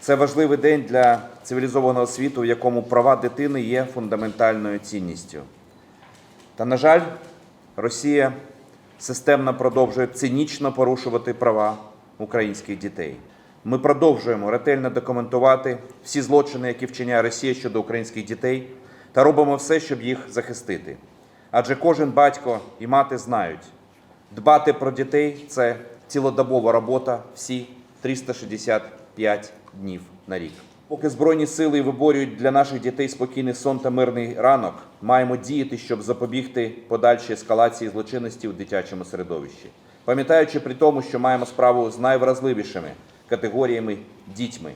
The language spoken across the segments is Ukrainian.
Це важливий день для цивілізованого світу, в якому права дитини є фундаментальною цінністю. Та, на жаль, Росія системно продовжує цинічно порушувати права українських дітей. Ми продовжуємо ретельно документувати всі злочини, які вчиняє Росія щодо українських дітей, та робимо все, щоб їх захистити. Адже кожен батько і мати знають, дбати про дітей це цілодобова робота всі 365 днів на рік. Поки Збройні сили виборюють для наших дітей спокійний сон та мирний ранок, маємо діяти, щоб запобігти подальшій ескалації злочинності у дитячому середовищі, пам'ятаючи при тому, що маємо справу з найвразливішими категоріями дітьми,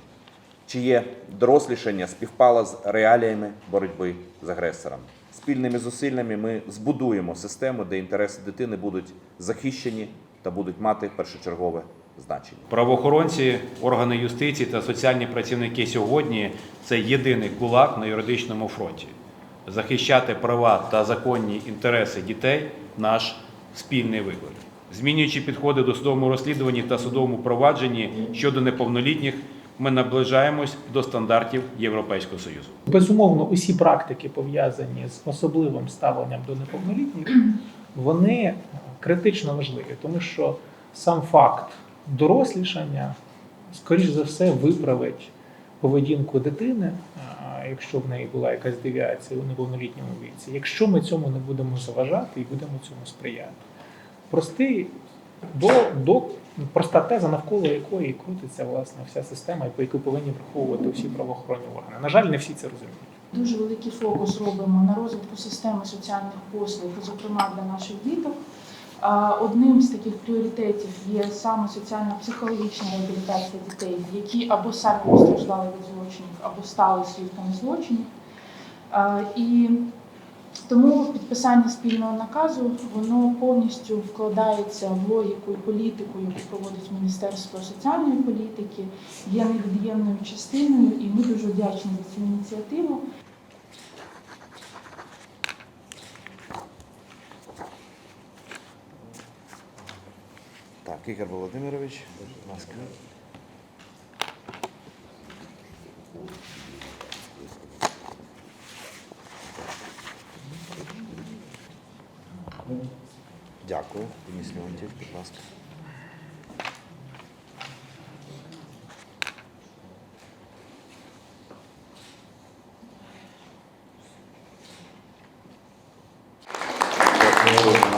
чиє дорослішання співпало з реаліями боротьби з агресором. Спільними зусиллями ми збудуємо систему, де інтереси дитини будуть захищені та будуть мати першочергове значення. Правоохоронці, органи юстиції та соціальні працівники сьогодні це єдиний кулак на юридичному фронті. Захищати права та законні інтереси дітей наш спільний виклик. Змінюючи підходи до судовому розслідуванні та судовому провадженні щодо неповнолітніх, ми наближаємось до стандартів Європейського Союзу. Безумовно, усі практики пов'язані з особливим ставленням до неповнолітніх, вони критично важливі, тому що сам факт дорослішання, скоріш за все, виправить поведінку дитини, якщо в неї була якась девіація у неповнолітньому віці, якщо ми цьому не будемо заважати і будемо цьому сприяти. Простий до, до проста навколо якої крутиться власне вся система, і по яку повинні враховувати всі правоохоронні органи. На жаль, не всі це розуміють. Дуже великий фокус робимо на розвитку системи соціальних послуг, зокрема для наших діток. Одним з таких пріоритетів є саме соціально-психологічна реабілітація дітей, які або самі постраждали від злочинів, або стали свідками злочинів. І тому підписання спільного наказу воно повністю вкладається в логіку і політику, яку проводить Міністерство соціальної політики, є невід'ємною частиною, і ми дуже вдячні за цю ініціативу. Так, Ігор Володимирович, будь ласка. Дякую. Денис Леонтьєв, будь ласка. Дякую.